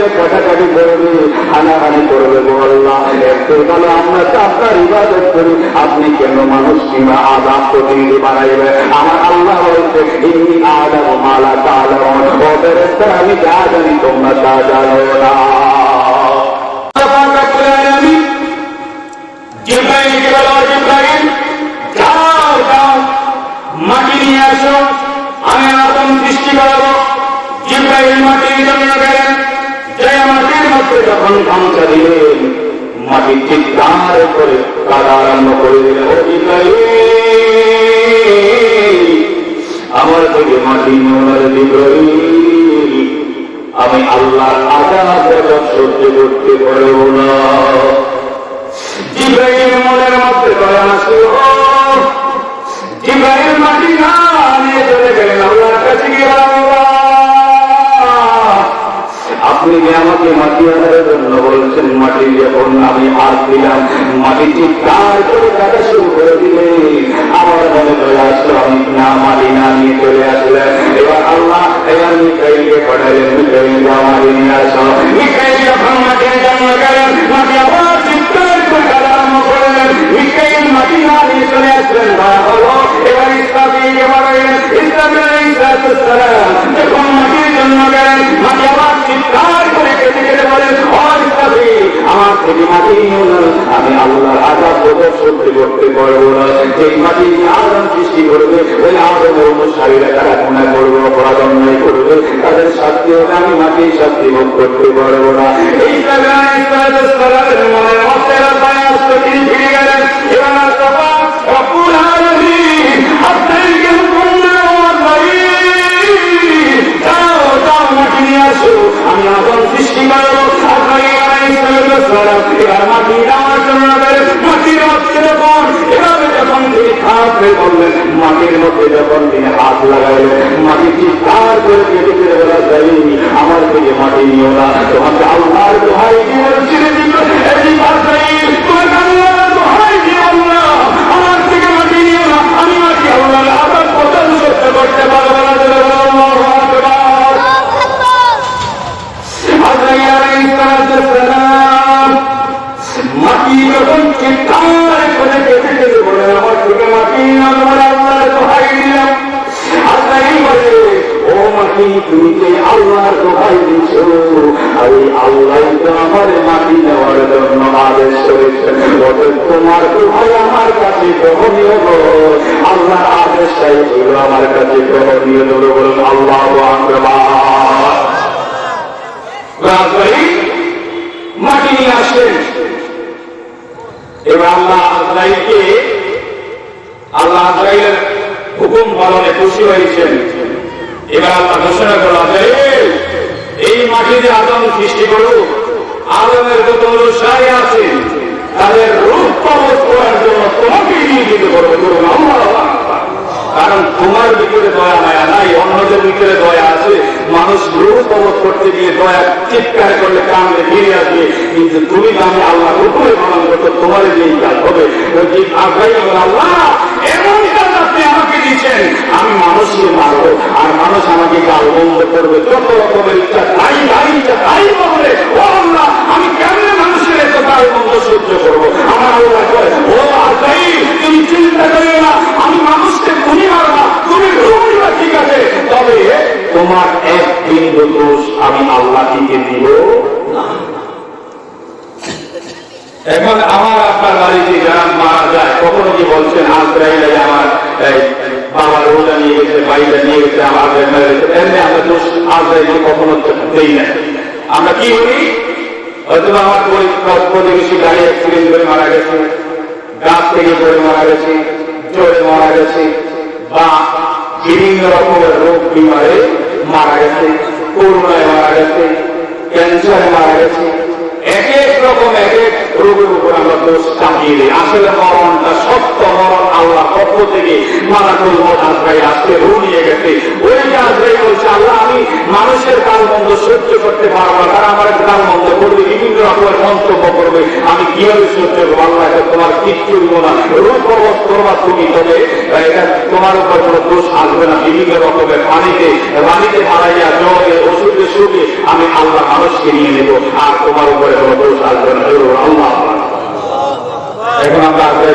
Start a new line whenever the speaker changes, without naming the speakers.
করবে কাটাকাটি করবে হানাহানি করবে বল্লা ভালো আমরা তো আপনার ইবাদত করি। আপনি কেন মানুষ কিংবা আদাব প্রতিনিধি বানাইবে আমার আল্লাহ বলছে ইনি আদম মালা তালম ওদের আমি যা জানি তোমরা তা জানো না। জিব্রাইলকে বলো যখন ধ্বংসা দিলেন মাটি চিৎকার করে কাদা আরম্ভ করে দিলেন আমার থেকে মাটি নোনার জিব্রাইল আমি আল্লাহর আজাদ সহ্য করতে পারব না। জিব্রাইল মনের মধ্যে দয়া আসলো মাটি যখন আমি হাত দিলাম। মাটি চিৎকার করে শুরু করে দিলে? আমার মনে দয়া আসলো, আমি না মাটি না নিয়ে চলে আসলেন এবার আল্লাহ এবার মিখাইলকে পাঠালেন মিখাইল মাটি নিয়ে আসো। মিখাইল যখন মাটির জন্য গেলেন মাটি আবার চিৎকার করে কাটা আরম্ভ মাটি না নিয়ে চলে আসলেন এবার পাঠালেন ইসলামের ইসলাম আমি আল্লাহর আজাদ বোধক সহ্য করতে পারব না। যেই মাটি সৃষ্টি করবে ওই আদমের অনুসারীরা তারা গুণা করবে, অপরাধ অন্যায় করবে, তাদের শাস্তি হবে, আমি মাটি শাস্তি ভোগ করতে পারব না। এই জায়গায় এবার মাটি নেওয়ার জন্য গেলেন। মাটির যখন এভাবে যখন তিনি হাতে বললেন মাটির মধ্যে যখন তিনি হাত লাগাইলেন মাটি করে কেটে বলা যায় আমার থেকে মাটি নিও না তোমাকে আল্লাহর আমার মাটি নেওয়ার জন্য আদেশ করেছেন। তোমার দোহাই আমার কাছে গ্রহণীয় আদেশটাই আমার কাছে গ্রহণীয় বলুন, আল্লাহ মাটি নিয়ে এবার আল্লাহ আল্লাহ হুকুম পালনে খুশি হয়েছেন। এবার আল্লাহ ঘোষণা করল, আজরাইল এই মাটিতে আদম সৃষ্টি করুক। আদমের যত অনুসারী আছে, তাদের রূপ কবচ করার জন্য তোমাকে নিয়োজিত করবে করুন। কারণ তোমার ভিতরে দয়া মায়া নাই, অন্যদের ভিতরে দয়া আছে। মানুষ রূপ কবচ করতে গিয়ে দয়া চিৎকার করলে কামড়ে ফিরে আসবে, কিন্তু তুমি আমি আল্লাহ হুকুমে পালন করতো তোমার যেই কাজ হবে আল্লাহ এমন কাজ আপনি আমাকে দিচ্ছেন আমি মানুষকে মারবো, আর মানুষ আমাকে গাল বন্ধ করবে। যত রকমের ইচ্ছা, তাই তাই ইচ্ছা, তাই বলবে ও আল্লাহ, আমি কেমন মানুষের এত গাল বন্ধ সহ্য করব? আমার আল্লাহ কয় ও আগ্রাই তুমি চিন্তা করিও না, আমি মানুষকে তুমি মারবা, তুমি রুমিবা ঠিক আছে, তবে তোমার এক বিন্দু দোষ আমি আল্লাহ দিকে দিব এখন আমার আপনার বাড়িতে যারা মারা যায়, কখনো কি বলছেন আজরাইল এই আমার রোজা নিয়ে গেছে, বাড়িটা নিয়ে গেছে, আমার মেরে গেছে, এমনি আমরা দোষ আজরাইল কখনো দেই না। আমরা কি করি? হয়তো আমার পরি- প্রতিবেশী গাড়ি অ্যাক্সিডেন্ট করে মারা গেছে, গাছ থেকে পড়ে মারা গেছে জোরে মারা গেছে, বা বিভিন্ন রকমের রোগ বিমারে মারা গেছে, করোনায় মারা গেছে ক্যান্সারে মারা গেছে এক এক রকম এক এক রোগের উপর আমরা দোষ চাপিয়ে দিই। আসলে মরণটা সত্য মরণ আল্লাহ পক্ষ থেকে মারাকুল মত আজরাই আজকে রু নিয়ে গেছে। ওই যে আজরাই বলছে, আল্লাহ, আমি মানুষের কালবন্ধ সহ্য করতে পারব না। তারা আমার কালবন্ধ করবে, বিভিন্ন রকমের মন্তব্য করবে। আমি কীভাবে সহ্য করব? আল্লাহ তোমার কিচ্ছু দিব না। রূপ করবা তুমি, তবে এটা তোমার উপর কোনো দোষ আসবে না। বিভিন্ন রকমের পানিতে পানিতে মারাইয়া জলে, ওষুধে, সুখে মানুষকে নিয়ে নেব আর তোমার উপরে কোনো দোষ আসবে না। এখন আমরা আপনার